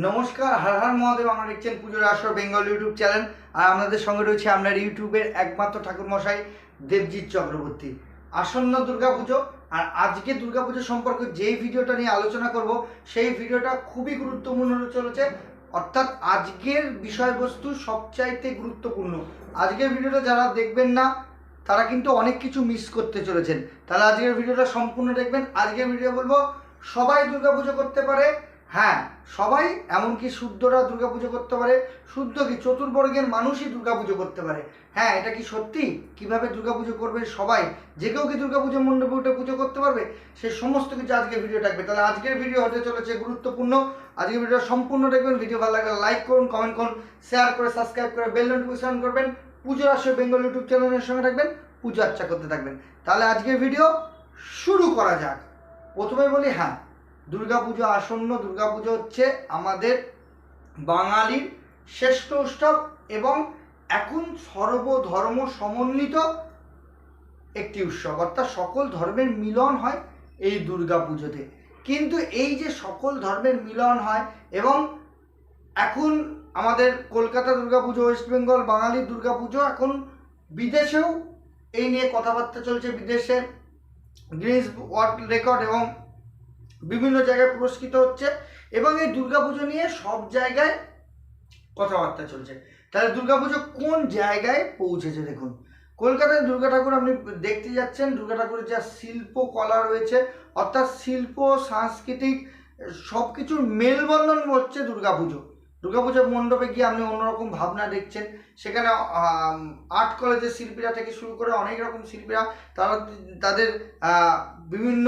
নমস্কার, হর হর মহাদেব, আমরা দেখছেন পুজোর আসর বেঙ্গল ইউটিউব চ্যানেল। আর আমাদের সঙ্গে রয়েছে আপনার ইউটিউবের একমাত্র ঠাকুরমশাই দেবজিৎ চক্রবর্তী। আসন্ন দুর্গাপুজো আর আজকে দুর্গা দুর্গাপুজো সম্পর্কে যেই ভিডিওটা নিয়ে আলোচনা করব, সেই ভিডিওটা খুবই গুরুত্বপূর্ণ চলেছে। অর্থাৎ আজকের বিষয়বস্তু সবচাইতে গুরুত্বপূর্ণ। আজকের ভিডিওটা যারা দেখবেন না, তারা কিন্তু অনেক কিছু মিস করতে চলেছেন। তাহলে আজকের ভিডিওটা সম্পূর্ণ দেখবেন। আজকের ভিডিও বলব, সবাই দুর্গাপুজো করতে পারে হ্যাঁ সবাই এমনকি শুদ্ধরা দুর্গাপুজো করতে পারে, শুদ্ধ কি চতুর্বর্গের মানুষই দুর্গাপুজো করতে পারে? হ্যাঁ এটা কি সত্যি? কীভাবে দুর্গাপুজো করবে সবাই? যে কেউ কি দুর্গা দুর্গাপুজো মণ্ডপে উঠে পুজো করতে পারবে? সে সমস্ত কিছু আজকের ভিডিও থাকবে। তাহলে আজকের ভিডিও হতে চলেছে গুরুত্বপূর্ণ। আজকের ভিডিও সম্পূর্ণ দেখবেন। ভিডিও ভালো লাগলে লাইক করুন কমেন্ট করুন শেয়ার করে সাবস্ক্রাইব করে বেল নোটিফিকেশন করবেন। পুজো আসে বেঙ্গল ইউটিউব চ্যানেলের সঙ্গে থাকবেন, পুজো আর্চা করতে থাকবেন। তাহলে আজকের ভিডিও শুরু করা যাক। প্রথমে বলি হ্যাঁ। দুর্গাপুজো আসন্ন, দুর্গাপুজো হচ্ছে আমাদের বাঙালির শ্রেষ্ঠ উৎসব এবং এখন সর্বধর্ম সমন্বিত একটি উৎসব। অর্থাৎ সকল ধর্মের মিলন হয় এই দুর্গাপুজোতে। কিন্তু এই যে সকল ধর্মের মিলন হয় এবং এখন আমাদের কলকাতা দুর্গাপুজো, ওয়েস্ট বেঙ্গল, বাঙালির দুর্গাপুজো, এখন বিদেশেও এই নিয়ে কথাবার্তা চলছে। বিদেশে গ্রিনিস ওয়ার্ল্ড রেকর্ড এবং বিভিন্ন জায়গায় পুরস্কৃত হচ্ছে এবং এই দুর্গাপুজো নিয়ে সব জায়গায় কথাবার্তা চলছে। তাহলে দুর্গাপুজো কোন জায়গায় পৌঁছেছে দেখুন? কলকাতায় দুর্গা ঠাকুর আপনি দেখতে যাচ্ছেন, দুর্গা ঠাকুরের যা শিল্পকলা রয়েছে, অর্থাৎ শিল্প, সাংস্কৃতিক সব কিছুর মেলবন্ধন হচ্ছে দুর্গাপুজো। দুর্গাপুজোর মণ্ডপে গিয়ে আপনি অন্যরকম ভাবনা দেখছেন। সেখানে আর্ট কলেজের শিল্পীরা থেকে শুরু করে অনেক রকম শিল্পীরা, তারা তাদের বিভিন্ন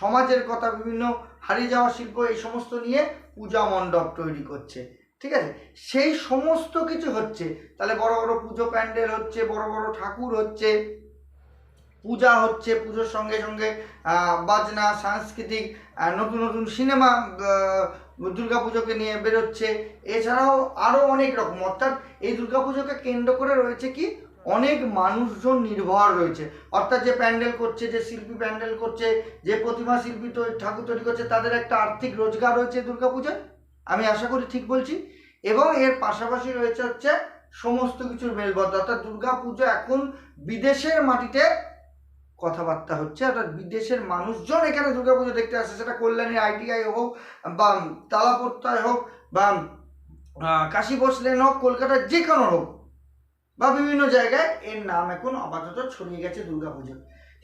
সমাজের কথা বিভিন্ন হারিয়ে যাওয়া শিল্প এই সমস্ত নিয়ে পূজা মণ্ডপ তৈরি করছে, ঠিক আছে? সেই সমস্ত কিছু হচ্ছে, তাহলে বড় বড় পুজো প্যান্ডেল হচ্ছে, বড় বড় ঠাকুর হচ্ছে, পূজা হচ্ছে, পুজোর সঙ্গে সঙ্গে বাজনা, সাংস্কৃতিক নতুন নতুন সিনেমা দুর্গাপুজোকে নিয়ে বেরোচ্ছে। এছাড়াও আরও অনেক রকম, অর্থাৎ এই দুর্গাপুজোকে কেন্দ্র করে রয়েছে কি? অনেক মানুষজন নির্ভর রয়েছে অর্থাৎ যে প্যান্ডেল করছে, যে শিল্পী প্যান্ডেল করছে, যে প্রতিমা শিল্পী তৈ- ঠাকুর তৈরি করছে, তাদের একটা আর্থিক রোজগার রয়েছে দুর্গাপূজায়। আমি আশা করি ঠিক বলছি। এবং এর পাশাপাশি রয়েছে হচ্ছে সমস্ত কিছুর মেলবদ্ধ অর্থাৎ দুর্গাপুজো এখন বিদেশের মাটিতে কথাবার্তা হচ্ছে। অর্থাৎ বিদেশের মানুষজন এখানে দুর্গাপুজো দেখতে আসে সেটা কল্যাণী, আইটিআই হোক, বা তালাপত্তায় হোক, বা কাশী বসলেন হোক, কলকাতার যে কোনো হোক বা বিভিন্ন জায়গায় এর নাম এখন আপাতত ছড়িয়ে গেছে দুর্গা পুজো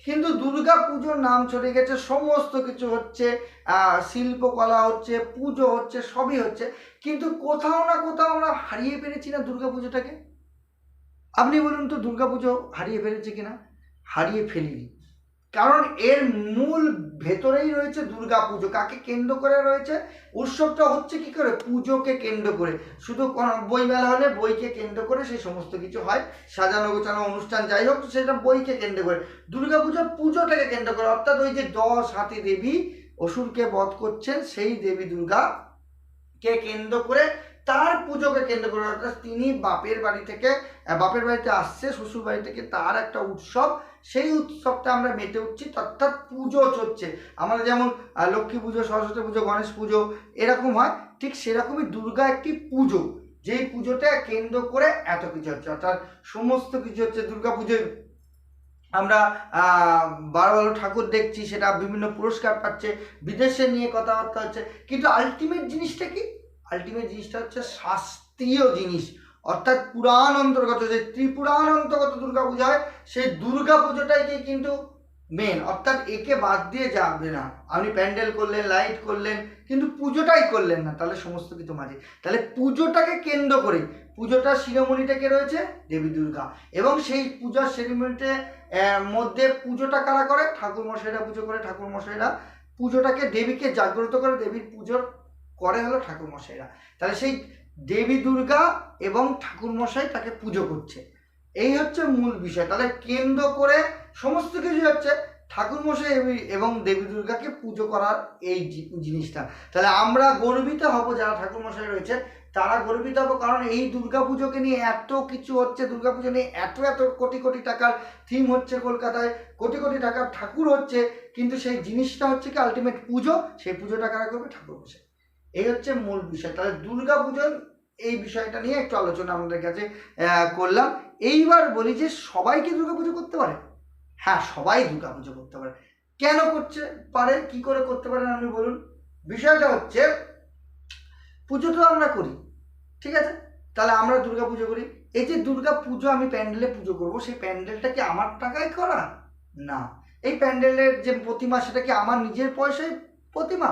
কিন্তু দুর্গা পুজোর নাম ছড়িয়ে গেছে, সমস্ত কিছু হচ্ছে শিল্পকলা হচ্ছে, পুজো হচ্ছে, সবই হচ্ছে। কিন্তু কোথাও না কোথাও আমরা হারিয়ে পেরেছি না দুর্গা পুজোটাকে আপনি বলুন তো দুর্গা পুজো হারিয়ে ফেলেছে কিনা? হারিয়ে ফেলিনি। কারণ এর মূল ভেতরেই রয়েছে দুর্গা পুজো কাকে কেন্দ্র করে রয়েছে? উৎসবটা হচ্ছে কি করে? পুজোকে কেন্দ্র করে। শুধু বই মেলা হলে বইকে কেন্দ্র করে সেই সমস্ত কিছু হয়। সাজানো গোছানো অনুষ্ঠান যাই হোক, সেটা বইকে কেন্দ্র করে। দুর্গা পুজোর পুজোটাকে কেন্দ্র করে। অর্থাৎ ওই যে দশ হাতি দেবী অসুরকে বধ করছেন, সেই দেবী দুর্গা কে কেন্দ্র করে তার পুজোকে কেন্দ্র করে অর্থাৎ তিনি বাপের বাড়ি থেকে বাপের বাড়িতে আসছে, শ্বশুর বাড়ি থেকে তার একটা উৎসব। সেই উৎসবটা আমরা মেতে উঠছি, অর্থাৎ পুজো চলছে। আমরা যেমন লক্ষ্মী পুজো, সরস্বতী পুজো, গণেশ পুজো এরকম হয়, ঠিক সেরকমই দুর্গা একটি পুজো। যেই পুজোটা কেন্দ্র করে এত কিছু হচ্ছে, অর্থাৎ সমস্ত কিছু হচ্ছে দুর্গা পুজোয়। আমরা ভালো ভালো ঠাকুর দেখছি, সেটা বিভিন্ন পুরস্কার পাচ্ছে, বিদেশে নিয়ে কথাবার্তা হচ্ছে। কিন্তু আলটিমেট জিনিসটা কি? আলটিমেট জিনিসটা হচ্ছে শাস্ত্রীয় জিনিস। অর্থাৎ পুরাণ অন্তর্গত, যে ত্রিপুরাণ অন্তর্গত দুর্গা পূজা হয়, সেই দুর্গা পুজোটাই কি কিন্তু মেন অর্থাৎ একে বাদ দিয়ে যাবে না। আপনি প্যান্ডেল করলেন, লাইট করলেন, কিন্তু পুজোটাই করলেন না। তাহলে সমস্ত কিছু মাঝে তাহলে পুজোটাকে কেন্দ্র করে, পুজোটার শিরোমণিটাকে রয়েছে? দেবী দুর্গা। এবং সেই পূজার সেরিমনিতে মধ্যে পুজোটা কারা করে? ঠাকুর মশাইরা পুজো করে ঠাকুর মশাইরা পুজোটাকে দেবীকে জাগ্রত করে, দেবীর পুজোর করে হলো ঠাকুর মশাইরা তাহলে সেই দেবী দুর্গা এবং ঠাকুর মশাই তাকে পুজো করছে। এই হচ্ছে মূল বিষয়। তাহলে কেন্দ্র করে সমস্ত কিছু হচ্ছে ঠাকুর মশাই এবং দেবী দুর্গাকে পুজো করার এই জিনিসটা। তাহলে আমরা গর্বিত হব যারা ঠাকুর মশাই রয়েছে তারা গর্বিত হব কারণ এই দুর্গা পুজোকে নিয়ে এত কিছু হচ্ছে। দুর্গা পুজো নিয়ে এত এত কোটি কোটি টাকার থিম হচ্ছে কলকাতায়, কোটি কোটি টাকার ঠাকুর হচ্ছে। কিন্তু সেই জিনিসটা হচ্ছে কি আলটিমেট পুজো। সেই পুজোটা কারা করবে? ঠাকুর মশাই এই হচ্ছে মূল বিষয়। তাহলে দুর্গা পুজোর এই বিষয়টা নিয়ে একটু আলোচনা আমাদের কাছে করলাম। এইবার বলি যে সবাই কি পুজো করতে পারে? হ্যাঁ সবাই পুজো করতে পারে। কেন করছে? পারে, কি করে করতে পারেন আপনি বলুন। বিষয়টা হচ্ছে, পুজো তো আমরা করি, ঠিক আছে? তাহলে আমরা দুর্গা পুজো করি। এই যে দুর্গা পুজো আমি প্যান্ডেলে পুজো করব, সেই প্যান্ডেলটা কি আমার টাকায় করা? না। এই প্যান্ডেলের যে প্রতিমা, সেটা কি আমার নিজের পয়সায় প্রতিমা?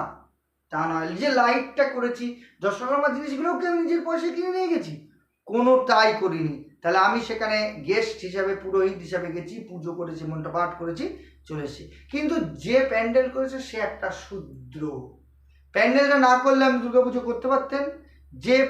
তা নয় যে লাইটটা করেছি দশকর্মা জিনিসগুলোও কি আমি নিজের পয়সা কিনে নিয়ে গেছি? কোনোটাই করিনি। তাহলে আমি সেখানে গেস্ট হিসাবে, পুরোহিত হিসাবে গেছি, পুজো করেছি, মনটা পাঠ করেছি, চলে কিন্তু যে প্যান্ডেল করেছে, সে একটা শূদ্র। প্যান্ডেলটা না করলে আমি দুর্গাপুজো করতে পারতেন। যে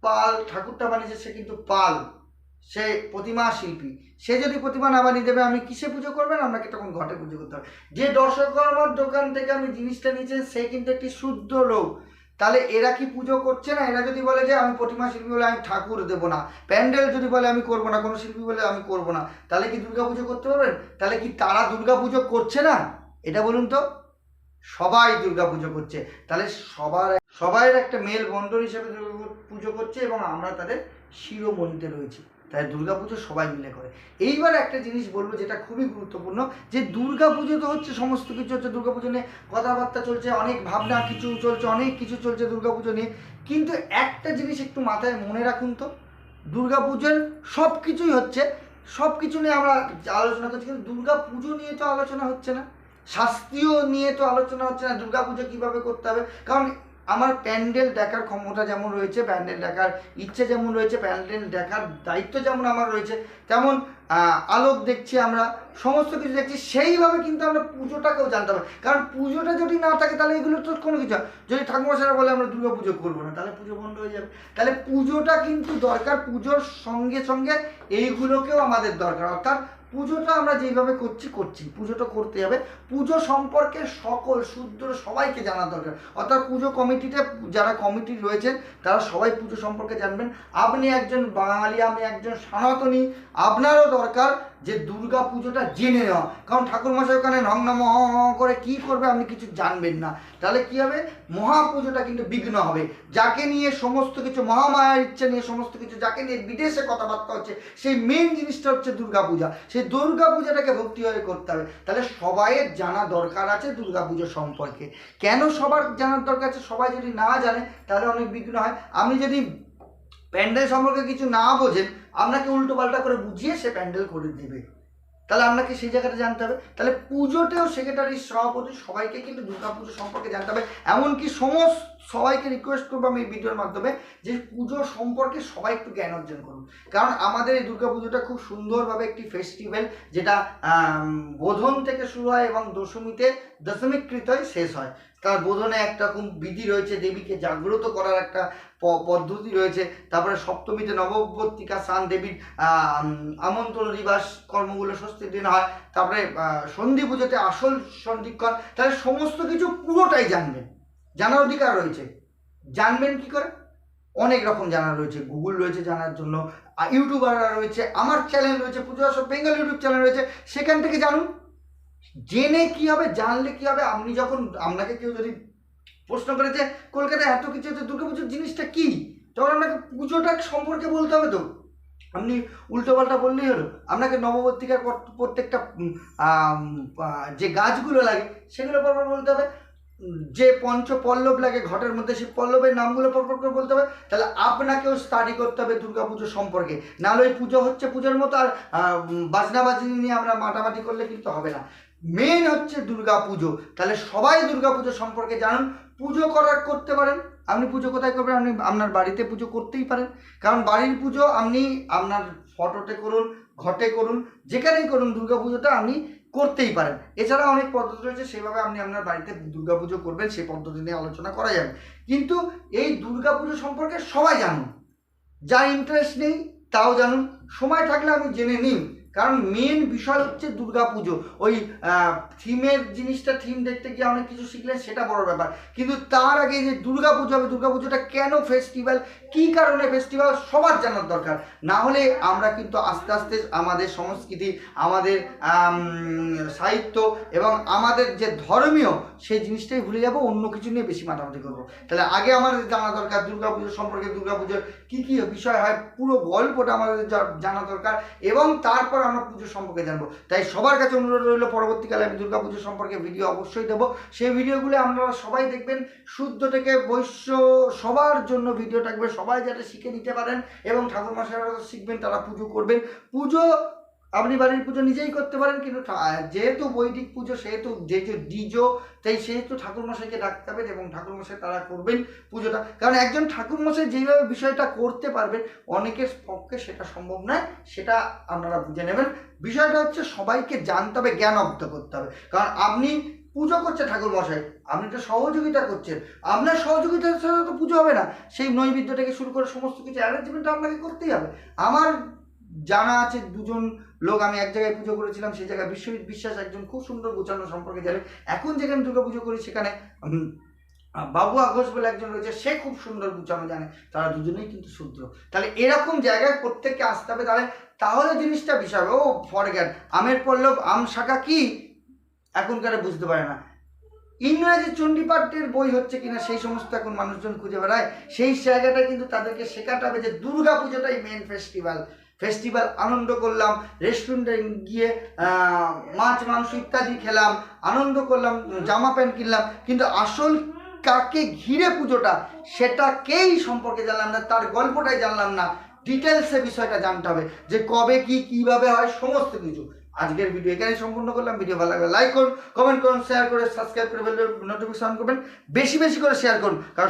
পাল, ঠাকুরটা বানিয়েছে, সে কিন্তু পাল। সে প্রতিমা শিল্পী। সে যদি প্রতিমা না বানিয়ে দেবে, আমি কিসে পুজো করবেন আপনাকে তখন ঘটে পুজো করতে হবে। যে দর্শকর্মার দোকান থেকে আমি জিনিসটা নিয়েছেন, সে কিন্তু একটি শুদ্ধ লোক। তাহলে এরা কি পুজো করছে না? এরা যদি বলে যে, আমি প্রতিমা শিল্পী বলে আমি ঠাকুর দেবো না, প্যান্ডেল যদি বলে আমি করব না, কোনো শিল্পী বলে আমি করব না, তাহলে কি দুর্গা পুজো করতে পারবেন? তাহলে কি তারা দুর্গা পুজো করছে না? এটা বলুন তো। সবাই দুর্গা পুজো করছে। তাহলে সবার সবাই একটা মেল বন্ধন হিসেবে পুজো করছে এবং আমরা তাদের শিরোমণিতে রয়েছি। তাই দুর্গা পুজো সবাই মিলে করে। এইবার একটা জিনিস বলব যেটা খুবই গুরুত্বপূর্ণ, যে দুর্গা পুজো তো হচ্ছে সমস্ত কিছু হচ্ছে দুর্গা পুজো নিয়ে কথাবার্তা চলছে, অনেক ভাবনা কিছু চলছে, অনেক কিছু চলছে দুর্গা পুজো নিয়ে। কিন্তু একটা জিনিস একটু মাথায় মনে রাখুন তো দুর্গা পুজোর সব কিছুই হচ্ছে সব কিছু নিয়ে আমরা আলোচনা করছি, কিন্তু দুর্গা পুজো নিয়ে তো আলোচনা হচ্ছে না। শাস্তিও নিয়ে তো আলোচনা হচ্ছে না দুর্গা পুজো কীভাবে করতে হবে? কারণ আমার প্যান্ডেল দেখার ক্ষমতা যেমন রয়েছে, প্যান্ডেল দেখার ইচ্ছে যেমন রয়েছে, প্যান্ডেল দেখার দায়িত্ব যেমন আমার রয়েছে, তেমন আলোক দেখছি আমরা, সমস্ত কিছু দেখছি, সেইভাবে কিন্তু আমরা পুজোটাকেও জানতে হবে কারণ পুজোটা যদি না থাকে, তাহলে এগুলো তো কোনো কিছু। যদি ঠাকুরমশাইরা বলে আমরা দুর্গা পুজো করব না, তাহলে পুজো বন্ধ হয়ে যাবে। তাহলে পুজোটা কিন্তু দরকার, পুজোর সঙ্গে সঙ্গে এইগুলোকেও আমাদের দরকার। অর্থাৎ পুজোটা আমরা যেভাবে করছি করছি। পুজোটা করতে হবে। পুজো সম্পর্কে সকল শুদ্ধ সবাইকে জানা দরকার। অর্থাৎ পুজো কমিটিতে যারা কমিটি রয়েছেন, তারা সবাই পুজো সম্পর্কে জানবেন। আপনি একজন বাঙালি আমি একজন সনাতনী, আপনারও দরকার যে দুর্গা পুজোটা জেনে নেওয়া কারণ ঠাকুর মশাই ওখানে নং নম হ হ করে কি করবে আপনি কিছু জানবেন না। তাহলে কি হবে? মহাপুজোটা কিন্তু বিঘ্ন হবে। যাকে নিয়ে সমস্ত কিছু মহামায়ার ইচ্ছা নিয়ে সমস্ত কিছু, যাকে নিয়ে বিদেশে কথাবার্তা হচ্ছে, সেই মেন জিনিসটা হচ্ছে দুর্গা পূজা সেই দুর্গা পূজাটাকে ভক্তি হয়ে করতে হবে। তাহলে সবাইয়ের জানা দরকার আছে দুর্গা পুজো সম্পর্কে। কেন সবার জানার দরকার আছে? সবাই যদি না জানে, তাহলে অনেক বিঘ্ন হয়। আপনি যদি প্যান্ডেল সম্পর্কে কিছু না বোঝেন, আপনাকে উল্টো পাল্টা করে বুঝিয়ে সে প্যান্ডেল করে দেবে। তাহলে আপনাকে সেই জায়গাটা জানতে হবে। তাহলে পুজোতেও সেক্রেটারি সভাপতি সবাইকে কিন্তু দুর্গা পুজো সম্পর্কে জানতে হবে। এমনকি সমস্ত সবাইকে রিকোয়েস্ট করব আমি এই ভিডিওর মাধ্যমে যে পুজো সম্পর্কে সবাই একটু জ্ঞান অর্জন করুন। কারণ আমাদের এই দুর্গা পুজোটা খুব সুন্দরভাবে একটি ফেস্টিভ্যাল যেটা বোধন থেকে শুরু হয় এবং দশমীতে দশমিক শেষ হয়। তার বোধনে একটা রকম বিধি রয়েছে দেবীকে জাগ্রত করার একটা পদ্ধতি রয়েছে। তারপরে সপ্তমীতে নববর্তিকা স্নান দেবীর আম, আমন্ত্রণ দিবস কর্মগুলো স্বস্তির দিন হয়। তারপরে সন্ধি পুজোতে আসল সন্ধিক্ষণ। তাহলে সমস্ত কিছু পুরোটাই জানবেন। জানার অধিকার রয়েছে। জানবেন কি করে? অনেক রকম জানার রয়েছে। গুগল রয়েছে জানার জন্য। ইউটিউবাররা রয়েছে। আমার চ্যানেল রয়েছে। পুজো আসর বেঙ্গল ইউটিউব চ্যানেল রয়েছে। সেখান থেকে জানুন। জেনে কি হবে, জানলে কি হবে? আপনি যখন আপনাকে কেউ যদি প্রশ্ন করে যে কলকাতায় এত কিছু হচ্ছে দুর্গাপুজোর জিনিসটা কি? তখন আপনাকে পুজোটা সম্পর্কে বলতে হবে তো। আপনি উল্টো পাল্টা বললেই হলো। আপনাকে নববর্তিকার প্রত্যেকটা যে গাছগুলো লাগে, সেগুলো পরপর বলতে হবে। যে পঞ্চ পল্লব লাগে, ঘটের মধ্যে সেই পল্লবের নামগুলো পরপর করে বলতে হবে। তাহলে আপনাকেও স্টাডি করতে হবে দুর্গা দুর্গাপুজো সম্পর্কে। নাহলে ওই পুজো হচ্ছে পুজোর মতো আর বাজনা বাজনি নিয়ে আমরা মাটামাটি করলে কিন্তু হবে না। মেন হচ্ছে দুর্গা পুজো তাহলে সবাই দুর্গা পুজো সম্পর্কে জানুন। পুজো করার করতে পারেন। আপনি পুজো কোথায় করবেন? আপনি আপনার বাড়িতে পুজো করতেই পারেন। কারণ বাড়ির পুজো আপনি আপনার ফটোতে করুন, ঘটে করুন, যেখানেই করুন দুর্গা পুজোটা আপনি করতেই পারেন। এছাড়া অনেক পদ্ধতি রয়েছে, সেভাবে আপনি আপনার বাড়িতে দুর্গা পুজো করবেন, সেই পদ্ধতি নিয়ে আলোচনা করা যাবে। কিন্তু এই দুর্গা পুজো সম্পর্কে সবাই জানুন। যার ইন্টারেস্ট নেই, তাও জানুন। সময় থাকলে আমি জেনে নিন কারণ মেন বিষয় হচ্ছে দুর্গা পুজো ওই থিমের জিনিসটা থিম দেখতে গিয়ে অনেক কিছু শিখলেন সেটা বড় ব্যাপার। কিন্তু তার আগে যে দুর্গা পুজো হবে দুর্গা পুজোটা কেন ফেস্টিভ্যাল কী কারণে ফেস্টিভ্যাল সবার জানার দরকার। না হলে আমরা কিন্তু আস্তে আস্তে আমাদের সংস্কৃতি, আমাদের সাহিত্য এবং আমাদের যে ধর্মীয়, সেই জিনিসটাই ভুলে যাব, অন্য কিছু নিয়ে বেশি মাতামাতি করব। তাহলে আগে আমাদের জানা দরকার দুর্গা পুজো সম্পর্কে দুর্গা পুজোর কী কী বিষয় হয়, পুরো গল্পটা আমাদের জানা দরকার এবং তারপর আমরা পুজো সম্পর্কে জানব। তাই সবার কাছে অনুরোধ রইল, পরবর্তীকালে আমি দুর্গা পুজো সম্পর্কে ভিডিও অবশ্যই দেবো। সেই ভিডিওগুলো আপনারা সবাই দেখবেন, শুদ্ধ থেকে বৈশ্য সবার জন্য ভিডিও থাকবে। সবাই যাতে শিখে নিতে পারেন এবং ঠাকুর মশাইরা শিখবেন, তারা পুজো করবেন। পুজো আপনি বাড়ির পুজো নিজেই করতে পারেন, কিন্তু যেহেতু বৈদিক পুজো, সেহেতু যেহেতু ডিজো, তাই সেহেতু ঠাকুরমশাইকে ডাকতে হবে এবং ঠাকুরমশাই তারা করবেন পুজোটা। কারণ একজন ঠাকুরমশাই যেইভাবে বিষয়টা করতে পারবেন, অনেকের পক্ষে সেটা সম্ভব নয়, সেটা আপনারা বুঝে নেবেন। বিষয়টা হচ্ছে সবাইকে জানতে হবে জ্ঞান অব্দ করতে হবে। কারণ আপনি পুজো করছে ঠাকুর মশাই আপনি তো সহযোগিতা করছেন। আপনার সহযোগিতার সাথে তো পুজো হবে না। সেই নৈবেদ্য থেকে শুরু করে সমস্ত কিছু অ্যারেঞ্জমেন্ট আপনাকে করতেই হবে। আমার জানা আছে দুজন লোক আমি এক জায়গায় পুজো করেছিলাম সেই জায়গায় বিশ্বজিৎ বিশ্বাস একজন খুব সুন্দর গোছানো সম্পর্কে জানে। এখন যেখানে দুর্গা পুজো করি সেখানে উম, বাবু ঘোষ বলে একজন রয়েছে সে খুব সুন্দর গুছানো জানে। তারা দুজনেই কিন্তু শুদ্র তাহলে এরকম জায়গায় প্রত্যেককে আসতে হবে। তাহলে তাহলে জিনিসটা বিষয় ও ফরগ্যাট আমের পল্লব আম শাখা কি? এখনকার বুঝতে পারে না। ইংরাজি চণ্ডীপাঠের বই হচ্ছে কিনা সেই সমস্ত এখন মানুষজন খুঁজে বেড়ায়। সেই জায়গাটা কিন্তু তাদেরকে শেখাতে হবে যে দুর্গা পুজোটাই মেন ফেস্টিভ্যাল ফেস্টিভ্যাল আনন্দ করলাম রেস্টুরেন্টে গিয়ে মাছ, মাংস ইত্যাদি খেলাম, আনন্দ করলাম, জামা প্যান্ট কিনলাম, কিন্তু আসল কাকে ঘিরে পুজোটা সেটাকেই সম্পর্কে জানলাম না, তার গল্পটাই জানলাম না। ডিটেলসে বিষয়টা জানতে হবে যে কবে কি, কীভাবে হয়, সমস্ত কিছু। আজকের ভিডিও এখানে সম্পূর্ণ করলাম। ভিডিও ভালো লাগলে লাইক করুন কমেন্ট করুন শেয়ার করে সাবস্ক্রাইব করে নোটিফিকেশন করবেন। বেশি বেশি করে শেয়ার করুন, কারণ